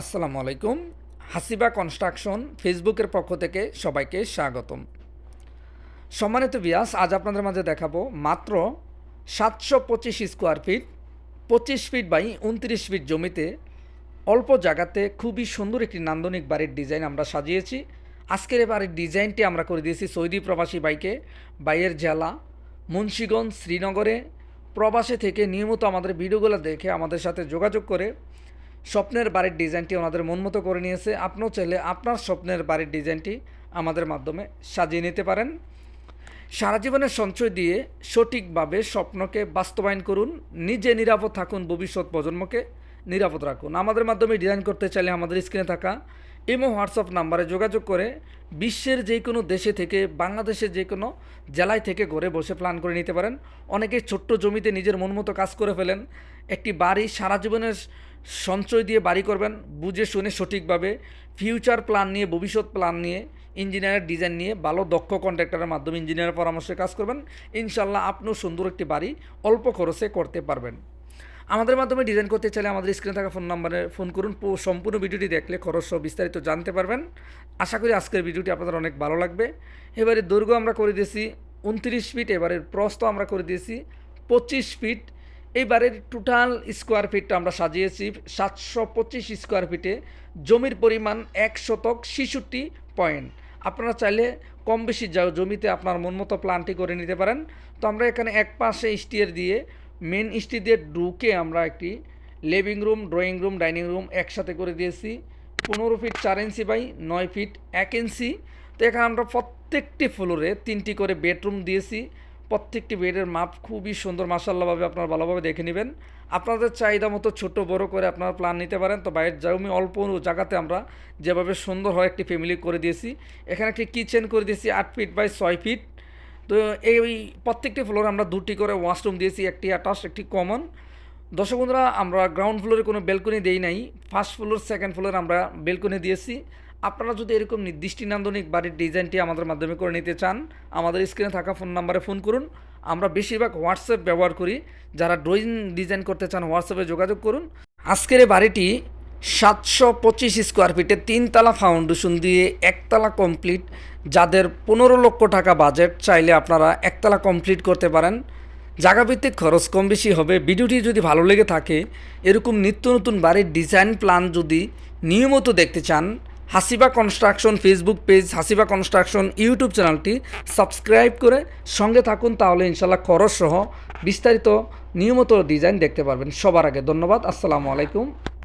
আসসালামু আলাইকুম। হাসিবা কনস্ট্রাকশন ফেসবুকের পক্ষ থেকে সবাইকে স্বাগতম। সম্মানিত বিয়াস আজ আপনাদের মাঝে দেখাবো মাত্র সাতশো পঁচিশ স্কোয়ার ফিট, পঁচিশ ফিট বাই উনত্রিশ ফিট জমিতে অল্প জায়গাতে খুবই সুন্দর একটি নান্দনিক বাড়ির ডিজাইন আমরা সাজিয়েছি। আজকের বাড়ির ডিজাইনটি আমরা করে দিয়েছি সৌদি প্রবাসী বাইকে, বাইয়ের জেলা, মুন্সীগঞ্জ, শ্রীনগরে। প্রবাসে থেকে নিয়মিত আমাদের ভিডিওগুলো দেখে আমাদের সাথে যোগাযোগ করে স্বপ্নের বাড়ির ডিজাইনটি ওনাদের মন মতো করে নিয়েছে। আপনিও চাইলে আপনার স্বপ্নের বাড়ির ডিজাইনটি আমাদের মাধ্যমে সাজিয়ে নিতে পারেন। সারা জীবনের সঞ্চয় দিয়ে সঠিকভাবে স্বপ্নকে বাস্তবায়ন করুন, নিজে নিরাপদ থাকুন ভবিষ্যৎ প্রজন্মকে নিরাপদ রাখুন। আমাদের মাধ্যমে ডিজাইন করতে চাইলে আমাদের স্ক্রিনে থাকা ইমো হোয়াটসঅ্যাপ নাম্বারে যোগাযোগ করে বিশ্বের যে কোনো দেশে থেকে, বাংলাদেশের যে কোনো জেলায় থেকে ঘরে বসে প্ল্যান করে নিতে পারেন। অনেকে ছোট্ট জমিতে নিজের মন মতো কাজ করে ফেলেন। একটি বাড়ি সারা জীবনের সঞ্চয় দিয়ে বাড়ি করবেন, বুঝে শুনে সঠিকভাবে ফিউচার প্ল্যান নিয়ে, ভবিষ্যৎ প্ল্যান নিয়ে ইঞ্জিনিয়ারের ডিজাইন নিয়ে, ভালো দক্ষ কন্ট্রাক্টরের মাধ্যমে ইঞ্জিনিয়ারের পরামর্শে কাজ করবেন। ইনশাল্লাহ আপনিও সুন্দর একটি বাড়ি অল্প খরচে করতে পারবেন। আমাদের মাধ্যমে ডিজাইন করতে চাইলে আমাদের স্ক্রিনে থাকা ফোন নাম্বারে ফোন করুন। সম্পূর্ণ ভিডিওটি দেখলে খরচ বিস্তারিত জানতে পারবেন। আশা করি আজকের ভিডিওটি আপনাদের অনেক ভালো লাগবে। এবারে দৈর্ঘ্য আমরা করে দিয়েছি উনত্রিশ ফিট এবারের প্রস্ত আমরা করে দিয়েছি পঁচিশ ফিট এইবারের টোটাল স্কোয়ার ফিটটা আমরা সাজিয়েছি সাতশো পঁচিশ স্কোয়ার ফিটে জমির পরিমাণ এক শতক ছেষট্টি পয়েন্ট আপনারা চাইলে কম বেশি জমিতে আপনার মন মতো প্ল্যানটি করে নিতে পারেন। তো আমরা এখানে এক পাশে স্টিয়ার দিয়ে মেন স্টি দিয়ে ঢুকে আমরা একটি living room drawing room dining room একসাথে করে দিয়েছি। পনেরো ফিট চার ইঞ্চি বাই নয় ফিট এক ইঞ্চি তো এখানে আমরা প্রত্যেকটি ফ্লোরে তিনটি করে বেডরুম দিয়েছি। প্রত্যেকটি বেডের মাপ খুবই সুন্দর মাসাল্লাহভাবে আপনারা ভালোভাবে দেখে নেবেন। আপনাদের চাহিদা মতো ছোট, বড় করে আপনারা প্ল্যান নিতে পারেন। তো বাইরের জমি অল্প জায়গাতে আমরা যেভাবে সুন্দর হয় একটি ফ্যামিলি করে দিয়েছি। এখানে একটি কিচেন করে দিয়েছি আট ফিট বাই ছয় ফিট তো এই প্রত্যেকটি ফ্লোরে আমরা দুটি করে ওয়াশরুম দিয়েছি, একটি অ্যাটাচ একটি কমন দর্শক বন্ধুরা, আমরা গ্রাউন্ড ফ্লোরে কোনো বেলকনি দেই নাই ফার্স্ট ফ্লোর সেকেন্ড ফ্লোর আমরা বেলকনি দিয়েছি। আপনারা যদি এরকম নির্দিষ্ট নান্দনিক বাড়ির ডিজাইনটি আমাদের মাধ্যমে করে নিতে চান, আমাদের স্ক্রিনে থাকা ফোন নাম্বারে ফোন করুন। আমরা বেশিরভাগ হোয়াটসঅ্যাপ ব্যবহার করি। যারা ড্রয়িং ডিজাইন করতে চান হোয়াটসঅ্যাপে যোগাযোগ করুন। আজকের এই বাড়িটি সাতশো পঁচিশ স্কোয়ার ফিটে তিনতলা ফাউন্ডেশন দিয়ে একতলা কমপ্লিট। যাদের পনেরো লক্ষ টাকা বাজেট, চাইলে আপনারা একতলা কমপ্লিট করতে পারেন। জায়গাভিত্তিক খরচ কম বেশি হবে। ভিডিওটি যদি ভালো লেগে থাকে, এরকম নিত্য নতুন বাড়ির ডিজাইন প্ল্যান যদি নিয়মিত দেখতে চান, Hasiba construction Facebook page, Hasiba construction YouTube চ্যানেলটি সাবস্ক্রাইব করে সঙ্গে থাকুন, তাহলে ইনশাল্লাহ খরচ সহ বিস্তারিত নিয়মিত ডিজাইন দেখতে পারবেন। সবার আগে ধন্যবাদ। আসসালামু আলাইকুম।